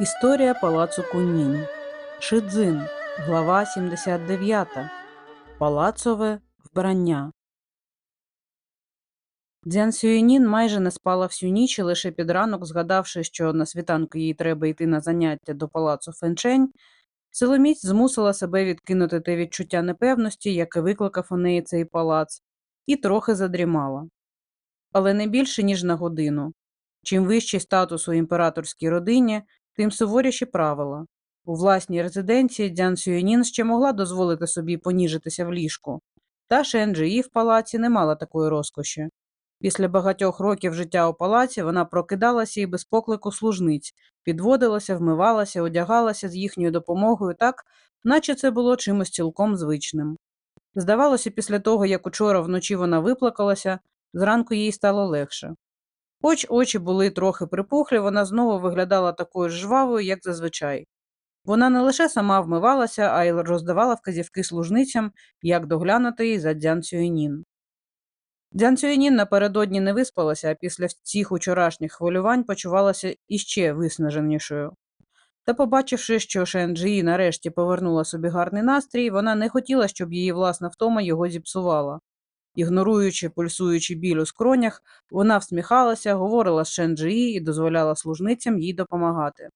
Історія палацу Кунінь. Шидзин. Глава 79. Палацове вбрання. Дзян Сюєнін майже не спала всю ніч лише під ранок, згадавши, що на світанку їй треба йти на заняття до палацу Фенчень, силоміць змусила себе відкинути те відчуття непевності, яке викликав у неї цей палац, і трохи задрімала. Але не більше, ніж на годину. Чим вищий статус у імператорській родині, тим суворіші правила. У власній резиденції Дзян Сюєнін ще могла дозволити собі поніжитися в ліжку, та Шенджі в палаці не мала такої розкоші. Після багатьох років життя у палаці вона прокидалася і без поклику служниць, підводилася, вмивалася, одягалася з їхньою допомогою так, наче це було чимось цілком звичним. Здавалося, після того, як учора вночі вона виплакалася, зранку їй стало легше. Хоч очі були трохи припухлі, вона знову виглядала такою ж жвавою, як зазвичай. Вона не лише сама вмивалася, а й роздавала вказівки служницям, як доглянути її за Дзян Цюєнін. Дзян Цюєнін напередодні не виспалася, а після цих учорашніх хвилювань почувалася іще виснаженішою. Та, побачивши, що Шенджії нарешті повернула собі гарний настрій, вона не хотіла, щоб її власна втома його зіпсувала. Ігноруючи пульсуючи біль у скронях, вона всміхалася, говорила з Шенджії і дозволяла служницям їй допомагати.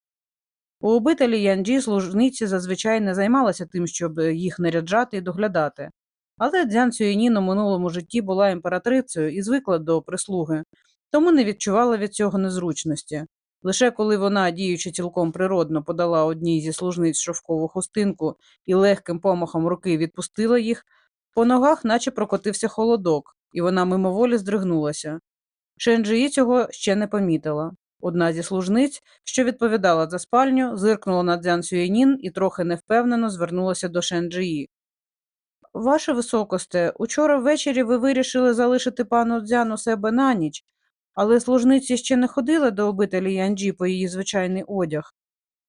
У обителі Янджі служниці зазвичай не займалися тим, щоб їх наряджати і доглядати. Але Дзян Цюєнін у минулому житті була імператрицею і звикла до прислуги, тому не відчувала від цього незручності. Лише коли вона, діючи цілком природно, подала одній зі служниць шовкову хустинку і легким помахом руки відпустила їх, по ногах наче прокотився холодок, і вона мимоволі здригнулася. Шенджиї цього ще не помітила. Одна зі служниць, що відповідала за спальню, зиркнула на Дзян Сюєнін і трохи невпевнено звернулася до Шенджиї. Ваше високосте, учора ввечері ви вирішили залишити пану Дзян у себе на ніч, але служниці ще не ходили до обителі Янджі по її звичайний одяг.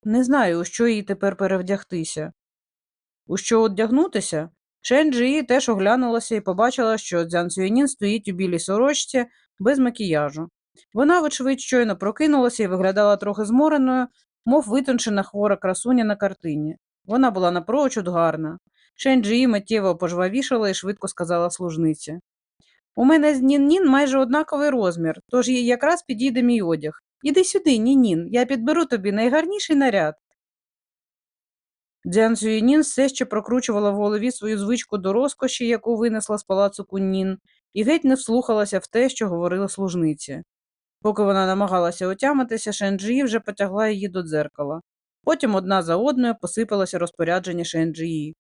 Не знаю, у що їй тепер перевдягтися. У що одягнутися? Шенджі теж оглянулася і побачила, що Дзян Цюєнін стоїть у білій сорочці без макіяжу. Вона, вочевидь, щойно прокинулася і виглядала трохи змореною, мов витончена хвора красуня на картині. Вона була напрочуд гарна. Шенджі миттєво пожвавішала і швидко сказала служниці. У мене з Нін-Нін майже однаковий розмір, тож їй якраз підійде мій одяг. Іди сюди, Нін-Нін, я підберу тобі найгарніший наряд. Дзян Сюєнін все ще прокручувала в голові свою звичку до розкоші, яку винесла з палацу Куннін, і геть не вслухалася в те, що говорили служниці. Поки вона намагалася отямитися, Шенджії вже потягла її до дзеркала. Потім одна за одною посипалося розпорядження Шенджії.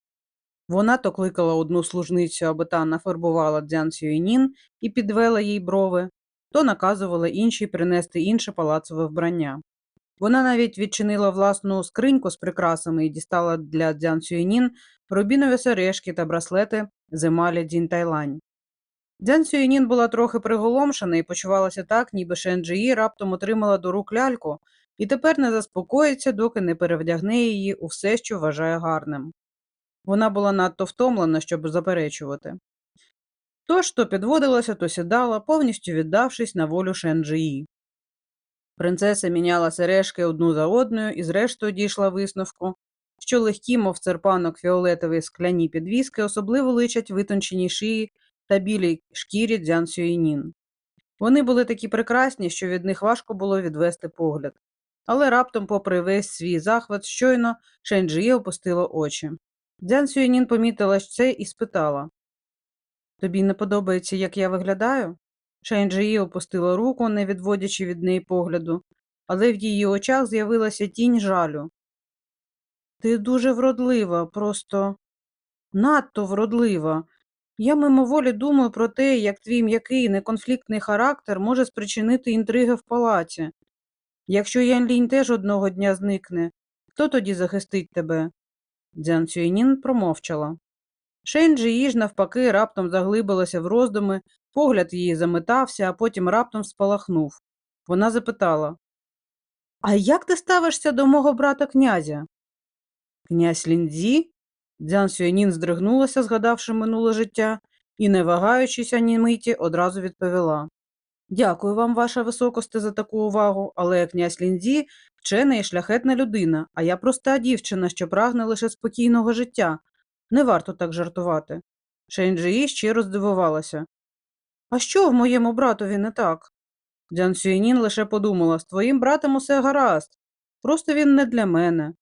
Вона то кликала одну служницю, аби та нафарбувала Дзян Сюєнін і підвела їй брови, то наказувала іншій принести інше палацове вбрання. Вона навіть відчинила власну скриньку з прикрасами і дістала для Дзян Сюєнін рубінові сережки та браслети з емалі Дзін Тайлань. Дзян Сюєнін була трохи приголомшена і почувалася так, ніби Шенджиї раптом отримала до рук ляльку і тепер не заспокоїться, доки не перевдягне її у все, що вважає гарним. Вона була надто втомлена, щоб заперечувати. Тож то підводилася, то сідала, повністю віддавшись на волю Шенджиї. Принцеса міняла сережки одну за одною і зрештою дійшла висновку, що легкі, мов церпанок фіолетові скляні підвіски особливо личать витонченій шиї та білій шкірі Дзян Сюєнін. Вони були такі прекрасні, що від них важко було відвести погляд. Але раптом, попри весь свій захват, щойно Шенджиє опустила очі. Дзян Сюєнін помітила це і спитала Тобі не подобається, як я виглядаю? Шенджиї опустила руку, не відводячи від неї погляду, але в її очах з'явилася тінь жалю. Ти дуже вродлива, просто надто вродлива. Я мимоволі думаю про те, як твій м'який неконфліктний характер може спричинити інтриги в палаці. Якщо Янлінь теж одного дня зникне, хто тоді захистить тебе? Дзян Цюйнін промовчала. Шенджі їж, навпаки, раптом заглибилася в роздуми, погляд її заметався, а потім раптом спалахнув. Вона запитала А як ти ставишся до мого брата князя? Князь Ліндзі? Дзян Сюанін здригнулася, згадавши минуле життя, і, не вагаючись ані миті, одразу відповіла Дякую вам, ваша високосте, за таку увагу, але князь Лінзі вчений і шляхетна людина, а я проста дівчина, що прагне лише спокійного життя. Не варто так жартувати. Шенджиї щиро здивувалася. А що в моєму братові не так? Дзян Сюєнін лише подумала, з твоїм братом усе гаразд. Просто він не для мене.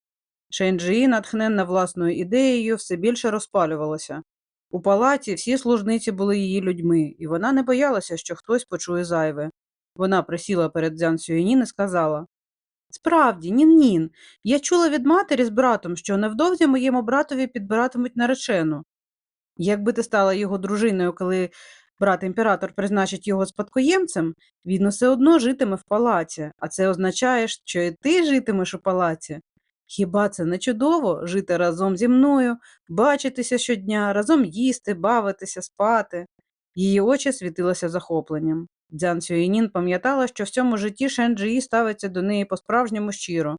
Шенджиї, натхненна власною ідеєю, все більше розпалювалася. У палаці всі служниці були її людьми, і вона не боялася, що хтось почує зайве. Вона присіла перед Дзян Сюєнін і сказала Справді, нін-нін, я чула від матері з братом, що невдовзі моєму братові підбиратимуть наречену. Якби ти стала його дружиною, коли брат імператор призначить його спадкоємцем, він усе одно житиме в палаці, а це означає, що і ти житимеш у палаці. Хіба це не чудово жити разом зі мною, бачитися щодня, разом їсти, бавитися, спати? Її очі світилися захопленням. Дзян Сюєнін пам'ятала, що в цьому житті Шенджиї ставиться до неї по-справжньому щиро.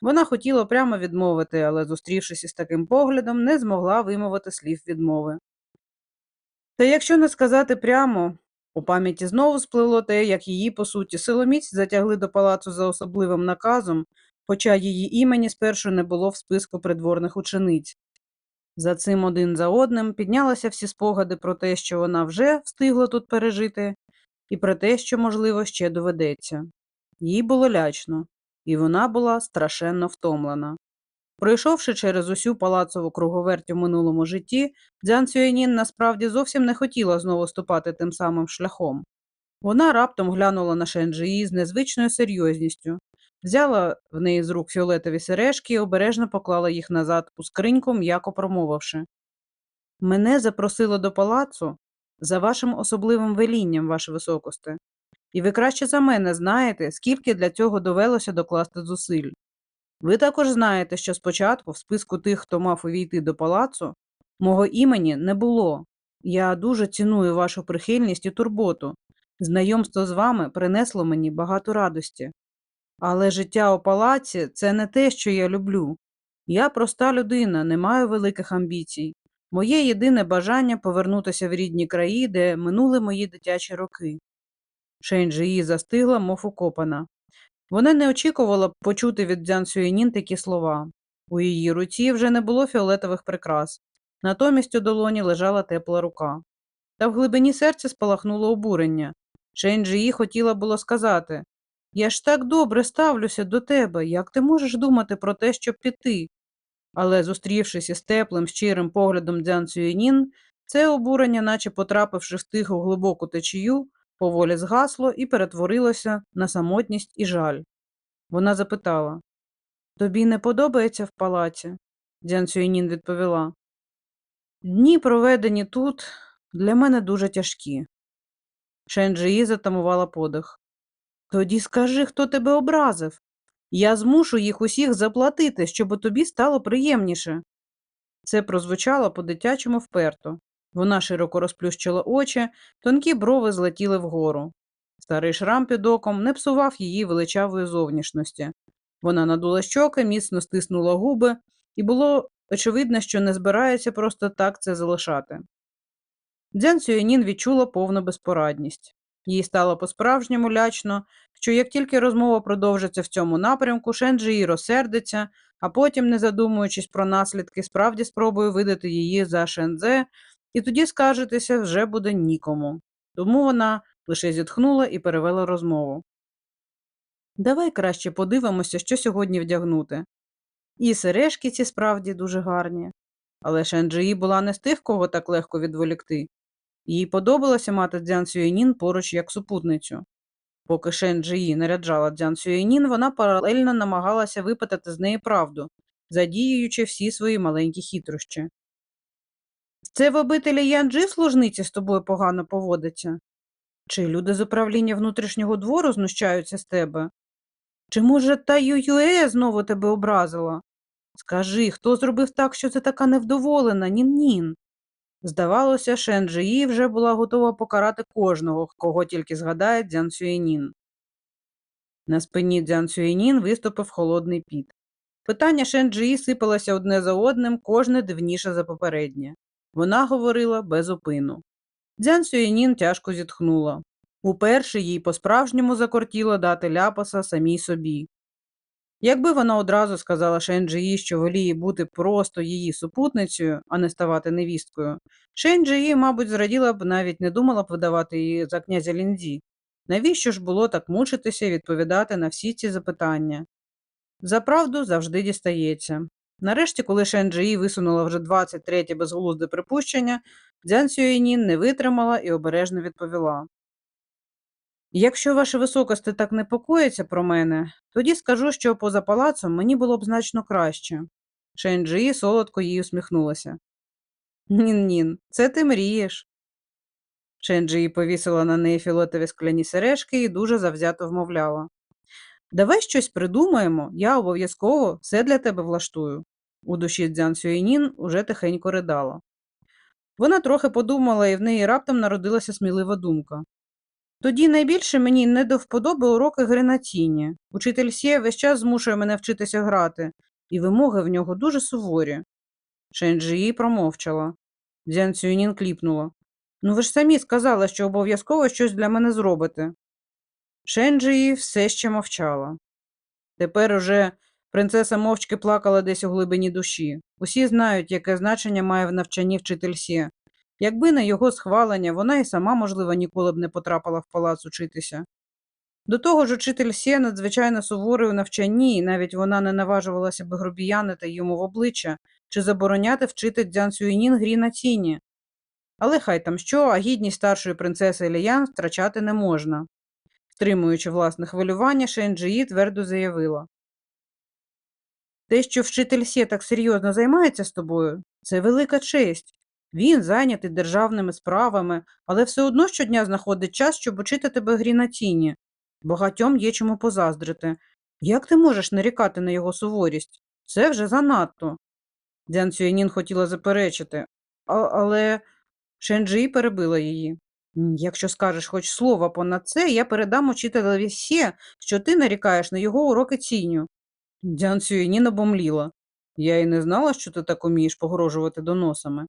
Вона хотіла прямо відмовити, але, зустрівшись із таким поглядом, не змогла вимовити слів відмови. Та якщо не сказати прямо, у пам'яті знову сплило те, як її, по суті, силоміць затягли до палацу за особливим наказом, хоча її імені спершу не було в списку придворних учениць. За цим один за одним піднялися всі спогади про те, що вона вже встигла тут пережити, і про те, що, можливо, ще доведеться. Їй було лячно, і вона була страшенно втомлена. Пройшовши через усю палацову круговерть у минулому житті, Дзян Цюєнін насправді зовсім не хотіла знову ступати тим самим шляхом. Вона раптом глянула на Шенджиї з незвичною серйозністю, взяла в неї з рук фіолетові сережки і обережно поклала їх назад у скриньку, м'яко промовивши. Мене запросили до палацу за вашим особливим велінням, ваше високосте, і ви краще за мене знаєте, скільки для цього довелося докласти зусиль. Ви також знаєте, що спочатку в списку тих, хто мав увійти до палацу, мого імені не було. Я дуже ціную вашу прихильність і турботу. Знайомство з вами принесло мені багато радості. Але життя у палаці це не те, що я люблю. Я проста людина, не маю великих амбіцій. Моє єдине бажання повернутися в рідні краї, де минули мої дитячі роки. Шенджиї застигла, мов укопана. Вона не очікувала почути від Дзян Сюєнін такі слова. У її руці вже не було фіолетових прикрас, натомість у долоні лежала тепла рука. Та в глибині серця спалахнуло обурення. Шенджиї хотіла було сказати Я ж так добре ставлюся до тебе, як ти можеш думати про те, щоб піти? Але, зустрівшись із теплим, щирим поглядом Дзян Сюєнін, це обурення, наче потрапивши в тиху глибоку течію, поволі згасло і перетворилося на самотність і жаль. Вона запитала Тобі не подобається в палаці? Дзян Сюєнін відповіла. Дні, проведені тут, для мене дуже тяжкі. Шенджиї затамувала подих. Тоді скажи, хто тебе образив. Я змушу їх усіх заплатити, щоб тобі стало приємніше. Це прозвучало по-дитячому вперто. Вона широко розплющила очі, тонкі брови злетіли вгору. Старий шрам під оком не псував її величавої зовнішності. Вона надула щоки, міцно стиснула губи, і було очевидно, що не збирається просто так це залишати. Дзян Сюєнін відчула повну безпорадність. Їй стало по-справжньому лячно, що як тільки розмова продовжиться в цьому напрямку, Шенджі розсердиться, а потім, не задумуючись про наслідки, справді спробує видати її за Шензе, і тоді скаржитися вже буде нікому. Тому вона лише зітхнула і перевела розмову. Давай краще подивимося, що сьогодні вдягнути. І сережки ці справді дуже гарні. Але Шенджиї була не з тих, кого так легко відволікти. Їй подобалося мати Дзян Сюєнін поруч як супутницю. Поки Шенджиї наряджала Дзян Сюєнін, вона паралельно намагалася випитати з неї правду, задіюючи всі свої маленькі хитрощі. Це в обителі Янджи служниці з тобою погано поводиться? Чи люди з управління внутрішнього двору знущаються з тебе? Чи, може, та Ююе знову тебе образила? Скажи, хто зробив так, що ти така невдоволена, нін-нін? Здавалося, Шенджиї вже була готова покарати кожного, кого тільки згадає Дзян Сюєнін. На спині Дзян Сюєнін виступив холодний піт. Питання Шенджиї сипалося одне за одним, кожне дивніше за попереднє. Вона говорила без опину. Дзян Сюєнін тяжко зітхнула. Уперше їй по-справжньому закортіло дати ляпаса самій собі. Якби вона одразу сказала Шенджиї, що воліє бути просто її супутницею, а не ставати невісткою, Шенджиї, мабуть, зраділа б навіть не думала б видавати її за князя Ліндзі. Навіщо ж було так мучитися відповідати на всі ці запитання? За правду завжди дістається. Нарешті, коли Шенджиї висунула вже 23-тє безглузде припущення, Дзян Сюєнін не витримала і обережно відповіла. Якщо ваше високосте так непокоїться про мене, тоді скажу, що поза палацом мені було б значно краще. Шенджиї солодко їй усміхнулася. Нін-нін, це ти мрієш. Шенджиї повісила на неї філотові скляні сережки і дуже завзято вмовляла. Давай щось придумаємо, я обов'язково все для тебе влаштую. У душі Дзян Сюєнін уже тихенько ридала. Вона трохи подумала, і в неї раптом народилася смілива думка. Тоді найбільше мені не до вподоби уроки гри на тіні. Учитель Сє весь час змушує мене вчитися грати, і вимоги в нього дуже суворі. Шенджії промовчала. Дзян Цюнін кліпнула. Ну ви ж самі сказали, що обов'язково щось для мене зробите. Шенджії все ще мовчала. Тепер уже принцеса мовчки плакала десь у глибині душі. Усі знають, яке значення має в навчанні вчитель Сє. Якби не його схвалення, вона і сама, можливо, ніколи б не потрапила в палац учитися. До того ж, учитель Сє надзвичайно суворий у навчанні, і навіть вона не наважувалася би грубіянити йому в обличчя чи забороняти вчити Дзян Сюєнін грі на тіні. Але хай там що, а гідність старшої принцеси Еліян втрачати не можна. Втримуючи власне хвилювання, Шенджиї твердо заявила. Те, що вчитель Сє так серйозно займається з тобою, це велика честь. Він зайнятий державними справами, але все одно щодня знаходить час, щоб учити тебе грі на тіні. Багатьом є чому позаздрити. Як ти можеш нарікати на його суворість? Це вже занадто. Дзян Цюєнін хотіла заперечити, а, але Шенджі перебила її. Якщо скажеш хоч слово понад це, я передам учителеві Сє, що ти нарікаєш на його уроки тінню. Дзян Цюєнін обомліла. Я й не знала, що ти так умієш погрожувати доносами.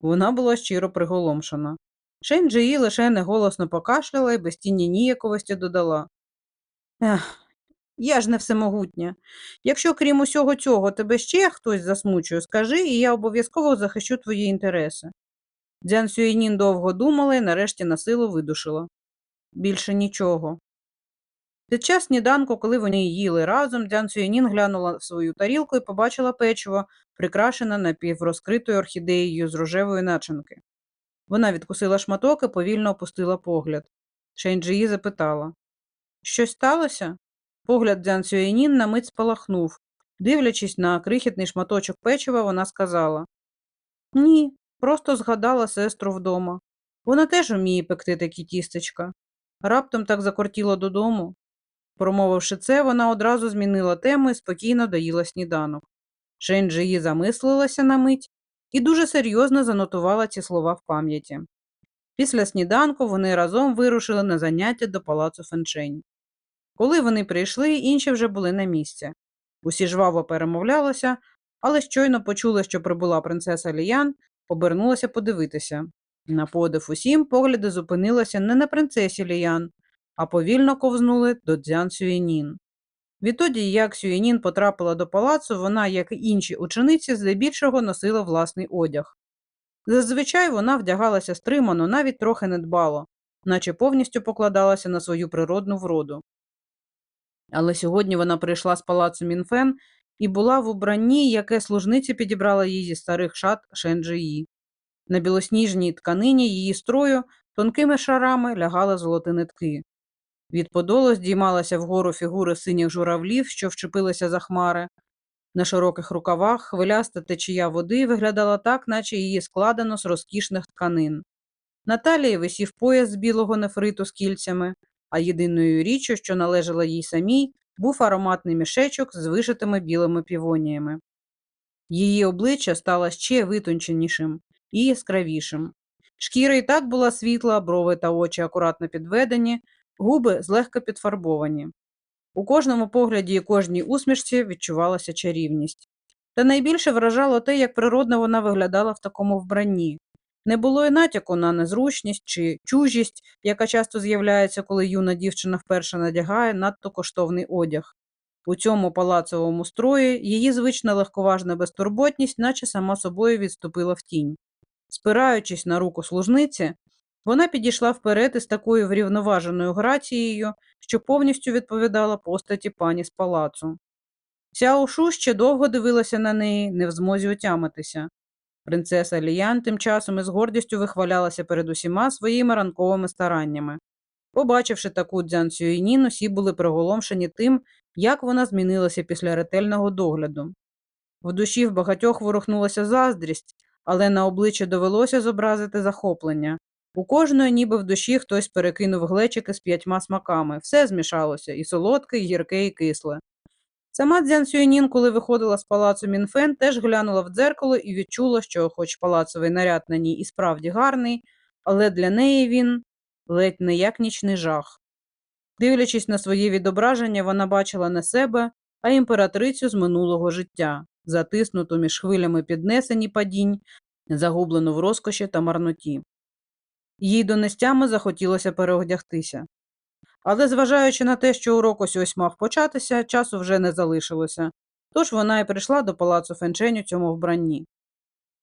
Вона була щиро приголомшена. Шенджиї лише неголосно покашляла і без тіні ніяковості додала. Ех, я ж не всемогутня. Якщо крім усього цього тебе ще хтось засмучує, скажи, і я обов'язково захищу твої інтереси. Дзян Сюєнін довго думала і нарешті на силу видушила. Більше нічого. Під час сніданку, коли вони їли разом, Дзян Сюєнін глянула в свою тарілку і побачила печиво, прикрашене напіврозкритою орхідеєю з рожевої начинки. Вона відкусила шматок і повільно опустила погляд. Шенджиї запитала Щось сталося? Погляд Дзян Сюєнін на мить спалахнув. Дивлячись на крихітний шматочок печива, вона сказала Ні, просто згадала сестру вдома. Вона теж вміє пекти такі тістечка. Раптом так закортіло додому. Промовивши це, вона одразу змінила тему і спокійно доїла сніданок. Шенджиї замислилася на мить і дуже серйозно занотувала ці слова в пам'яті. Після сніданку вони разом вирушили на заняття до палацу Фенчень. Коли вони прийшли, інші вже були на місці. Усі жваво перемовлялися, але щойно почули, що прибула принцеса Ліян, обернулася подивитися. На подив усім погляди зупинилися не на принцесі Ліян, а повільно ковзнули до Дзян Сюєнін. Відтоді, як Сюєнін потрапила до палацу, вона, як і інші учениці, здебільшого носила власний одяг. Зазвичай вона вдягалася стримано, навіть трохи недбало, наче повністю покладалася на свою природну вроду. Але сьогодні вона прийшла з палацу Мінфен і була в убранні, яке служниці підібрала їй зі старих шат Шенджиї. На білосніжній тканині її строю тонкими шарами лягали золоті нитки. Від подолу здіймалася вгору фігури синіх журавлів, що вчепилися за хмари. На широких рукавах хвиляста течія води виглядала так, наче її складено з розкішних тканин. На талії висів пояс з білого нефриту з кільцями, а єдиною річчю, що належала їй самій, був ароматний мішечок з вишитими білими півоніями. Її обличчя стало ще витонченішим і яскравішим. Шкіра і так була світла, брови та очі акуратно підведені, губи злегка підфарбовані. У кожному погляді і кожній усмішці відчувалася чарівність. Та найбільше вражало те, як природно вона виглядала в такому вбранні. Не було і натяку на незручність чи чужість, яка часто з'являється, коли юна дівчина вперше надягає надто коштовний одяг. У цьому палацовому строї її звична легковажна безтурботність, наче сама собою відступила в тінь. Спираючись на руку служниці, вона підійшла вперед із такою врівноваженою грацією, що повністю відповідала постаті пані з палацу. Ця ушу ще довго дивилася на неї, не в змозі отямитися. Принцеса Ліян тим часом із гордістю вихвалялася перед усіма своїми ранковими стараннями. Побачивши таку Дзян Сюєнін, усі були приголомшені тим, як вона змінилася після ретельного догляду. В душі в багатьох ворухнулася заздрість, але на обличчі довелося зобразити захоплення. У кожної ніби в душі хтось перекинув глечики з п'ятьма смаками, все змішалося і солодке, і гірке, і кисле. Сама Дзян Сюєнін, коли виходила з палацу Мінфен, теж глянула в дзеркало і відчула, що, хоч палацовий наряд на ній і справді гарний, але для неї він ледь не як нічний жах. Дивлячись на своє відображення, вона бачила не себе, а імператрицю з минулого життя, затиснуту між хвилями піднесені падінь, загублену в розкоші та марноті. Їй до нестями захотілося переодягтися. Але, зважаючи на те, що урок ось ось мав початися, часу вже не залишилося, тож вона і прийшла до палацу Фенчень у цьому вбранні.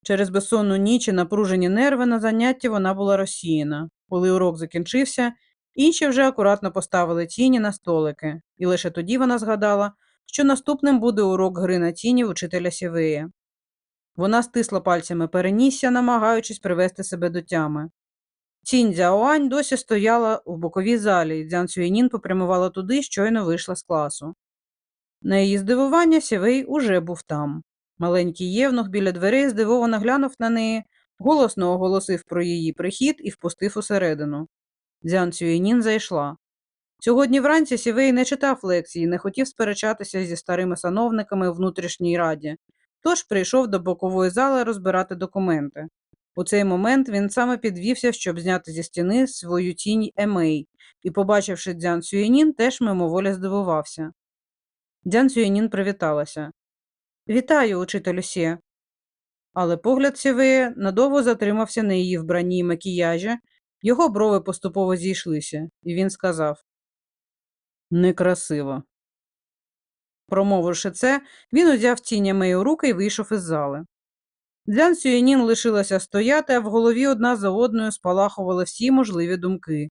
Через безсонну ніч і напружені нерви на занятті вона була розсіяна. Коли урок закінчився, інші вже акуратно поставили тіні на столики, і лише тоді вона згадала, що наступним буде урок гри на тіні вчителя Сівея. Вона стисла пальцями перенісся, намагаючись привести себе до тями. Тінь Дзяоань досі стояла у боковій залі, і Дзян Сюєнін попрямувала туди, щойно вийшла з класу. На її здивування Сівей уже був там. Маленький євнух біля дверей здивовано глянув на неї, голосно оголосив про її прихід і впустив усередину. Дзян Сюєнін зайшла. Сьогодні вранці Сівей не читав лекції, не хотів сперечатися зі старими сановниками у внутрішній раді, тож прийшов до бокової зали розбирати документи. У цей момент він саме підвівся, щоб зняти зі стіни свою тінь Емей, і, побачивши Дзян Сюєнін, теж мимоволі здивувався. Дзян Сюєнін привіталася. Вітаю, учителю Сє. Але погляд Сєвея надовго затримався на її вбранні й макіяжі, його брови поступово зійшлися, і він сказав Некрасиво. Промовивши це, він узяв тінь Емей у руки і вийшов із зали. Дзян Сюєнін лишилася стояти, а в голові одна за одною спалахували всі можливі думки.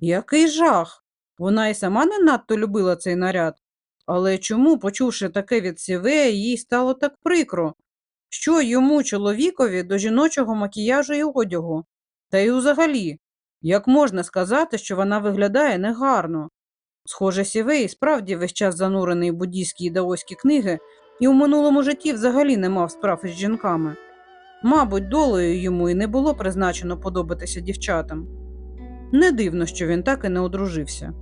Який жах! Вона й сама не надто любила цей наряд. Але чому, почувши таке від Сівея, їй стало так прикро? Що йому, чоловікові, до жіночого макіяжу і одягу? Та й взагалі, як можна сказати, що вона виглядає негарно? Схоже, Сівей справді весь час занурений буддійські і даоські книги і у минулому житті взагалі не мав справ із жінками. Мабуть, долею йому і не було призначено подобатися дівчатам. Не дивно, що він так і не одружився.